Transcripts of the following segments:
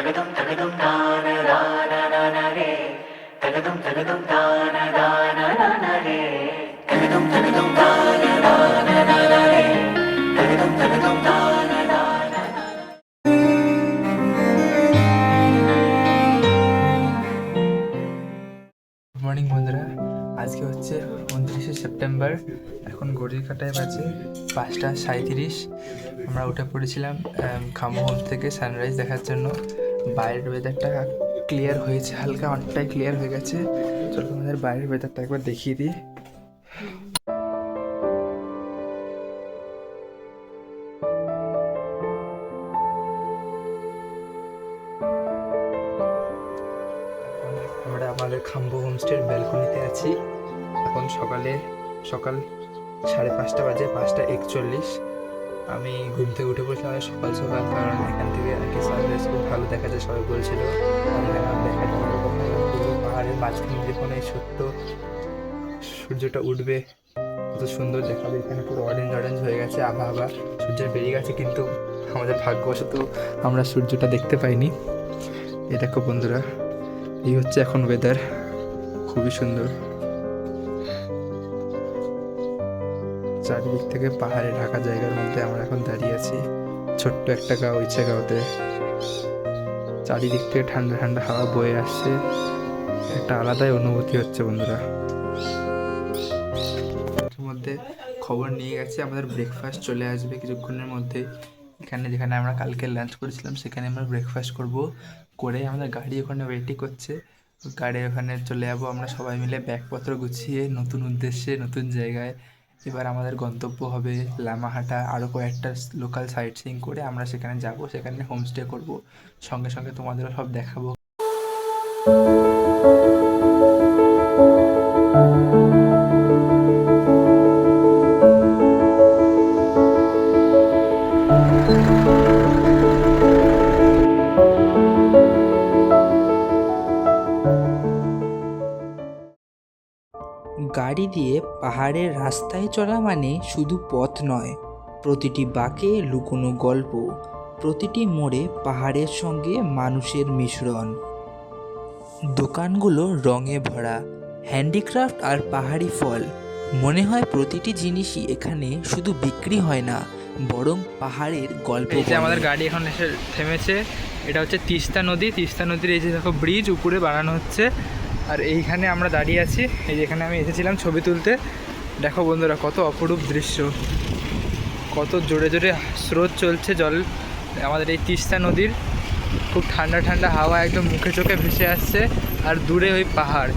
తగదం తగదం దాన దాన నన రే తగదం తగదం దాన దాన నన రే গুড মর্নিং বন্ধুরা। আজকে হচ্ছে উনত্রিশে সেপ্টেম্বর। এখন ঘড়ির কাটায় বাজে পাঁচটা সাঁত্রিশ আমরা উঠে পড়েছিলাম খামহোল থেকে সানরাইজ দেখার জন্য। বাইরের ওয়েদারটা ক্লিয়ার হয়েছে, হালকা অনেকটাই ক্লিয়ার হয়ে গেছে। চলো তোমাদের বাইরের ওয়েদারটা একবার দেখিয়ে দিই। আমরা আমাদের খাম্বো হোমস্টের ব্যালকনিতে আছি। এখন সকালে, সকাল সাড়ে পাঁচটা বাজে, পাঁচটা একচল্লিশ। আমি ঘুম থেকে উঠে পড়েছিলাম অনেক সকাল সকাল, কারণ এখান থেকে আর কি সানরাইজ খুব ভালো দেখা যায়, সবাই বলছিল। পাহাড়ের মাঝখানে যখন এই ছোট্ট সূর্যটা উঠবে। কত সুন্দর দেখাবে, এখানে পুরো অরেঞ্জ অরেঞ্জ হয়ে গেছে, আভা আভা সূর্য বেরিয়ে গেছে, কিন্তু আমাদের ভাগ্যবশত আমরা সূর্যটা দেখতে পাইনি। এই দেখো বন্ধুরা, এই হচ্ছে এখন ওয়েদার খুবই সুন্দর। চারিদিক থেকে পাহাড়ে ঢাকা জায়গার মধ্যে আমরা এখন দাঁড়িয়ে আছি। ছোট্ট একটা গাঁও ইচ্ছে গাঁওতে। চারিদিক থেকে ঠান্ডা ঠান্ডা হাওয়া বয়ে আসছে। একটা আলাদাই অনুভূতি হচ্ছে বন্ধুরা। মধ্যে খবর নিয়ে গেছে, আমাদের ব্রেকফাস্ট চলে আসবে কিছুক্ষণের মধ্যে। এখানে যেখানে আমরা কালকে লাঞ্চ করেছিলাম, সেখানে আমরা ব্রেকফাস্ট করব। করে আমাদের গাড়ি ওখানে ওয়েটিং করছে। গাড়ি ওখানে চলে যাব আমরা সবাই মিলে ব্যাগপত্র গুছিয়ে, নতুন উদ্দেশ্যে, নতুন জায়গায়। এবার আমাদের গন্তব্য হবে লামাহাটা। আরও কয়েকটা লোকাল সাইট সিং করে আমরা সেখানে যাব, সেখানে হোমস্টে করব। সঙ্গে সঙ্গে তোমাদেরও সব দেখাবো। গাড়ি দিয়ে পাহাড়ের রাস্তায় চলা মানে শুধু পথ নয়। প্রতিটি বাঁকে লুকোনো গল্প প্রতিটি মোড়ে পাহাড়ের সঙ্গে মানুষের মিশ্রণ। দোকানগুলো রঙে ভরা হ্যান্ডিক্রাফট আর পাহাড়ি ফল। মনে হয় প্রতিটি জিনিসই এখানে শুধু বিক্রি হয় না বরং পাহাড়ের গল্প এই যে আমাদের গাড়ি এখন এসে থেমেছে এটা হচ্ছে তিস্তা নদী। তিস্তা নদীর এই যে দেখো ব্রিজ উপরে বানানো হচ্ছে। আর এইখানে আমরা দাঁড়িয়ে আছি। এই যে এখানে আমি এসেছিলাম ছবি তুলতে। দেখো বন্ধুরা কত অপরূপ দৃশ্য। কত জোরে জোরে স্রোত চলছে জল। আমাদের এই তিস্তা নদীর খুব ঠান্ডা ঠান্ডা হাওয়া একদম মুখে চোখে ভেসে আসছে আর দূরে ওই পাহাড়।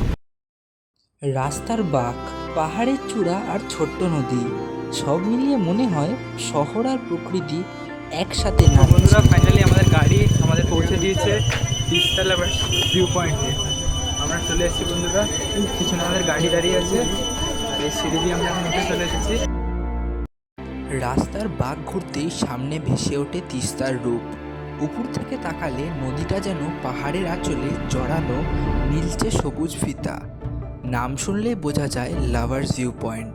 রাস্তার বাঁক পাহাড়ের চূড়া আর ছোট্ট নদী সব মিলিয়ে মনে হয় শহর আর প্রকৃতি একসাথে বন্ধুরা ফাইনালি আমাদের গাড়ি আমাদের পৌঁছে দিয়েছে তিস্তা লাভার্স ভিউ পয়েন্টে আমরা চলে এসেছি বন্ধুরা। পিছনে আমাদের গাড়ি দাঁড়িয়ে আছে। আর এই সিঁড়ি দিয়ে আমরা এখন উঠে চলে এসেছি। রাস্তার বাঘ ঘুরতেই সামনে ভেসে ওঠে তিস্তার রূপ। উপর থেকে তাকালে নদীটা যেন পাহাড়ের আঁচলে জড়ানো নীলচে সবুজ ফিতা। নাম শুনলে বোঝা যায় লাভার ভিউ পয়েন্ট।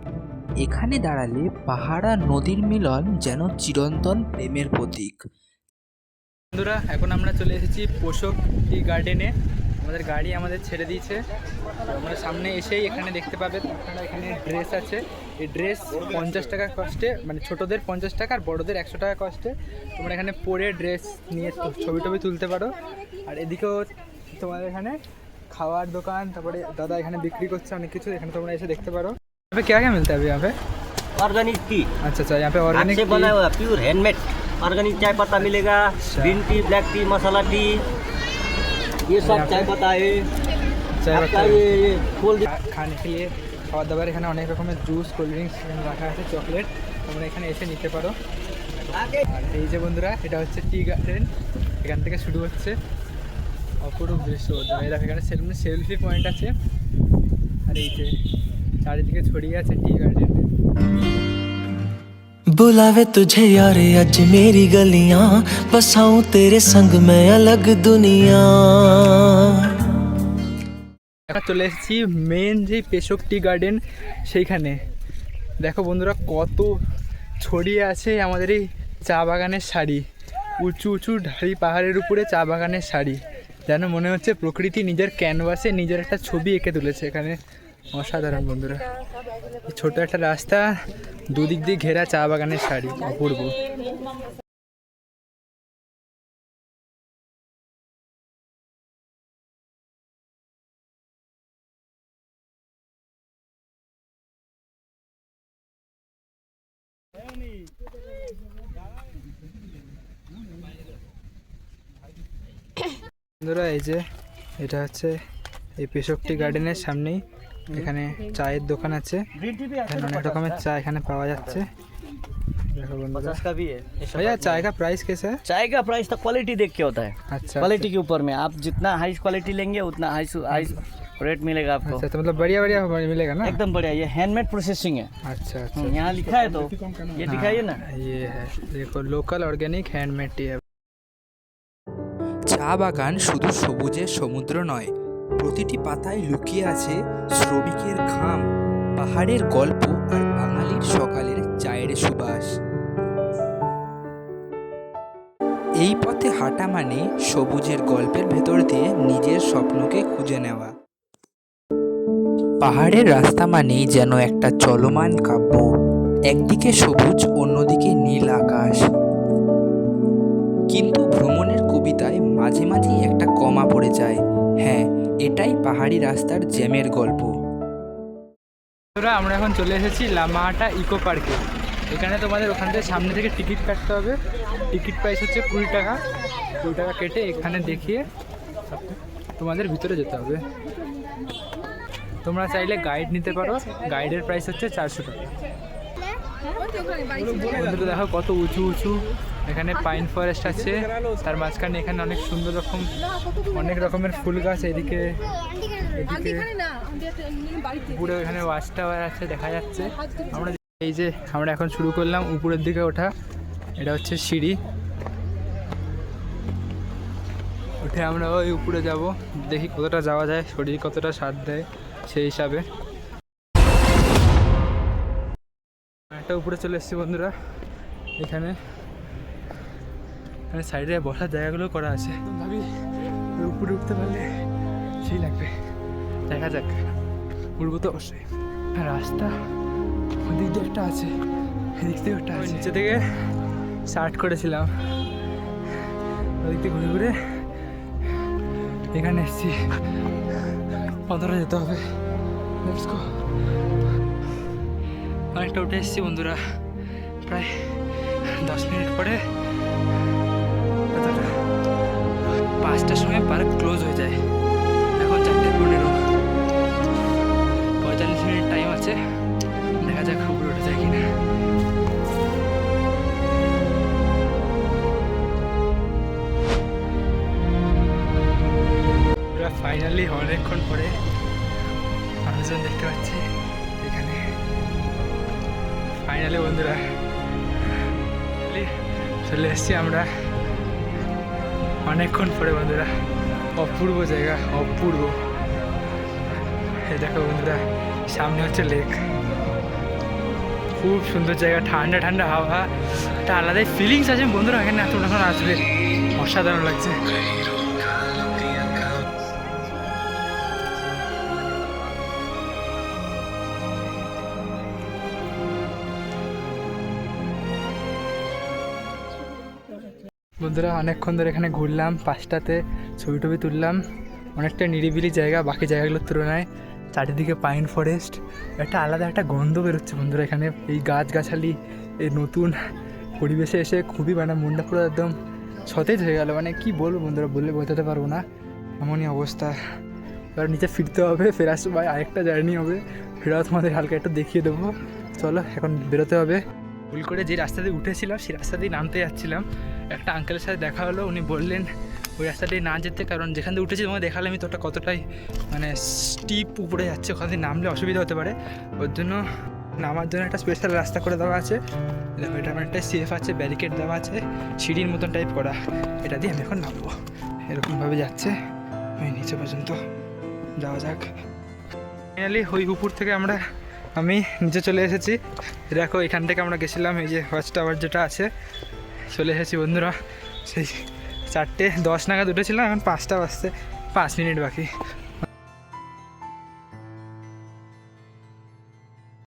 এখানে দাঁড়ালে পাহাড় আর নদীর মিলন যেন চিরন্তন প্রেমের প্রতীক। বন্ধুরা এখন আমরা চলে এসেছি পোষক টি গার্ডেনে। আমাদের গাড়ি আমাদের ছেড়ে দিয়েছে তো আমরা সামনে এসেই এখানে দেখতে পাবেন আপনারা এখানে ড্রেস আছে এই ড্রেস পঞ্চাশ টাকা কস্টে মানে ছোটোদের পঞ্চাশ টাকা আর বড়োদের একশো টাকা কস্টে তোমরা এখানে পরে ড্রেস নিয়ে তো- ছবি টবি তুলতে পারো আর এদিকেও তোমাদের এখানে খাওয়ার দোকান তারপরে দাদা এখানে বিক্রি করছে অনেক কিছু এখানে তোমরা এসে দেখতে পারো यहाँ पे क्या क्या मिलता है अभी यहाँ पे ऑर्गेनिक टी अच्छा अच्छा यहाँ पे हाथ ऑर्गेनिक से बना हुआ प्योर हैंडमेड ऑर्गेनिक चाय पत्ता मिलेगा अच्छा। Green tea black tea masala tea ये सब यहाँ पे? चाय पत्ता है चाय आपका पत्ता ये ये कोल्ड খা- খানে के लिए খাবার দাবার এখানে অনেক রকমের জুস কোল্ড ড্রিঙ্কস এখানে রাখা আছে চকলেট তোমরা এখানে এসে নিতে পারো আর এই যে বন্ধুরা এটা হচ্ছে টি গার্ডেন এখান থেকে শুরু হচ্ছে অপরূপ দৃশ্য বন্ধুরা এই দেখো এখানে সেলফি সেলফি পয়েন্ট আছে আর এই যে চারিদিকে ছড়িয়ে আছে টি গার্ডেন बुलावे तुझे यारे अज मेरी गलियां बसाऊं तेरे संग मैं अलग दुनिया এখন চলে এসেছি মেন যে পেশক টি গার্ডেন সেইখানে দেখো বন্ধুরা কত ছড়িয়ে আছে আমাদের এই চা বাগানের শাড়ি উঁচু উঁচু ঢাড়ি পাহাড়ের উপরে চা বাগানের শাড়ি যেন মনে হচ্ছে প্রকৃতি নিজের ক্যানভাসে নিজের একটা ছবি এঁকে তুলেছে এখানে অসাধারণ বন্ধুরা। ছোট একটা রাস্তা, দুদিক দিয়ে ঘেরা চা বাগানের শাড়ি অপূর্ব। বন্ধুরা, এই যে এটা হচ্ছে এই পেশকটি গার্ডেনের সামনেই এখানে চায়ের দোকান আছে ग्रीन टी भी এখানে অনেক রকমের চা এখানে পাওয়া যাচ্ছে দেখো বন্ধুরা पचास का भी है ये सब भैया चाय का प्राइस कैसा है चाय का प्राइस तो क्वालिटी देख के होता है अच्छा क्वालिटी के ऊपर में आप जितना हाई क्वालिटी लेंगे उतना हाई हाई रेट मिलेगा आपको अच्छा तो मतलब बढ़िया बढ़िया मिलेगा ना एकदम बढ़िया ये हैंडमेड प्रोसेसिंग है अच्छा अच्छा हम्म, यहाँ लिखा है तो ये दिखाइए ना हाँ, ये है देखो लोकल ऑर्गेनिक हैंडमेड टी है চা বাগান শুধু সবুজের সমুদ্র নয় প্রতিটি পাতায় লুকিয়ে আছে শ্রমিকের ঘাম, পাহাড়ের গল্প আর বাঙালির সকালের চায়ের সুবাস। এই পথে হাঁটা মানে সবুজের গল্পের ভেতর দিয়ে নিজের স্বপ্নকে খুঁজে নেওয়া। পাহাড়ের রাস্তা মানেই যেন একটা চলমান কাব্য, একদিকে সবুজ, অন্যদিকে নীল আকাশ। কিন্তু ভ্রমণের কবিতায় মাঝে মাঝেই একটা কমা পড়ে যায়। হ্যাঁ এটাই পাহাড়ি রাস্তার জ্যামের গল্প। আমরা এখন চলে এসেছি লামাহাটা ইকো পার্কে। এখানে তোমাদের ওখান থেকে সামনে থেকে টিকিট কাটতে হবে। টিকিট প্রাইস হচ্ছে কুড়ি টাকা। কুড়ি টাকা কেটে এখানে দেখিয়ে তোমাদের ভিতরে যেতে হবে। তোমরা চাইলে গাইড নিতে পারো। গাইডের প্রাইস হচ্ছে চারশো টাকা। দেখো কত উঁচু উঁচু এখানে পাইন ফরেস্ট আছে, তার মাঝখানে এখানে অনেক সুন্দর রকম, অনেক রকমের ফুল গাছ, এদিকে এদিকে উপরে এখানে ওয়াচ টাওয়ার আছে, দেখা যাচ্ছে। আমরা এই যে, আমরা এখন শুরু করলাম উপরের দিকে ওঠা, এটা হচ্ছে সিঁড়ি। উঠে আমরা ওই উপরে যাব, দেখি কতটা যাওয়া যায়, শরীর কতটা সাথ দেয় সেই হিসাবে। একটা উপরে চলে এসেছি বন্ধুরা, এখানে। এখানে সাইডে বসার জায়গাগুলো করা আছে। ভাবি উপরে উঠতে পারলে সেই লাগবে। দেখা যাক। উঠবো তো। অবশ্যই। রাস্তা ওদিক দিয়ে একটা আছে এদিক দিয়ে একটা আছে। নিচে থেকে স্টার্ট করেছিলাম। ওদিক থেকে ঘুরে ঘুরে এখানে এসেছি। কতটা যেতে হবে. অনেকটা উঠে এসেছি বন্ধুরা। প্রায় দশ মিনিট পরে পাঁচটার সময় পার্ক ক্লোজ হয়ে যায়। এখন চারটে পনেরো। পঁয়তাল্লিশ মিনিট টাইম আছে। দেখা যাক উপরে উঠে যায় কিনা। ফাইনালি অনেকক্ষণ পরে মানুষজন দেখতে পাচ্ছি এখানে। ফাইনালি বন্ধুরা চলে এসেছি আমরা। অনেকক্ষণ পরে বন্ধুরা, অপূর্ব জায়গা, অপূর্ব। দেখো বন্ধুরা, সামনে হচ্ছে লেক খুব সুন্দর জায়গা, ঠান্ডা ঠান্ডা হাওয়া। একটা আলাদাই ফিলিংস আছে বন্ধুরা, এখানে এত যখন আসবে। অসাধারণ লাগছে। বন্ধুরা, অনেকক্ষণ ধরে এখানে ঘুরলাম পাঁচটাতে ছবি টবি তুললাম। অনেকটা নিরিবিলি জায়গা, বাকি জায়গাগুলোর তুলনায় চারিদিকে পাইন ফরেস্ট একটা আলাদা একটা গন্ধ বেরোচ্ছে বন্ধুরা এখানে। এই গাছগাছালি, এই নতুন পরিবেশে এসে খুবই মানে মনটা পুরো একদম সতেজ হয়ে গেল। মানে কি বলব বন্ধুরা, বললে বোঝাতে পারব না। এমনই অবস্থা। এবার নিচে ফিরতে হবে, ফেরার সময় আরেকটা জার্নি হবে। ফেরাও তোমাদের হালকা একটু দেখিয়ে দেবো। চলো, এখন বেরোতে হবে। ভুল করে যে রাস্তা দিয়ে উঠেছিলাম, সেই রাস্তা দিয়ে নামতে যাচ্ছিলাম। একটা আঙ্কেলের সাথে দেখা হলো, উনি বললেন, ওই রাস্তা দিয়ে না যেতে, কারণ যেখান দিয়ে উঠেছি তোমাকে দেখালে আমি তোটা কতটাই মানে স্টিপ উপরে যাচ্ছে, ওখান দিয়ে নামলে অসুবিধা হতে পারে। ওর জন্য নামার জন্য একটা স্পেশাল রাস্তা করে দেওয়া আছে। দেখো, এটা অনেকটাই সেফ আছে ব্যারিকেড দেওয়া আছে, সিঁড়ির মতন টাইপ করা। এটা দিয়ে আমি এখন নামবো। এরকমভাবে যাচ্ছে, ওই নিচে পর্যন্ত। যাওয়া যাক। ফাইনালি ওই উপর থেকে আমরা, আমি নিচে চলে এসেছি। দেখো, এখান থেকে আমরা গেছিলাম, এই যে ওয়াচ টাওয়ার যেটা আছে চলে এসেছি বন্ধুরা। সেই চারটে দশ নাগাদ উঠেছিলাম এখন পাঁচটা বাজতে পাঁচ মিনিট বাকি।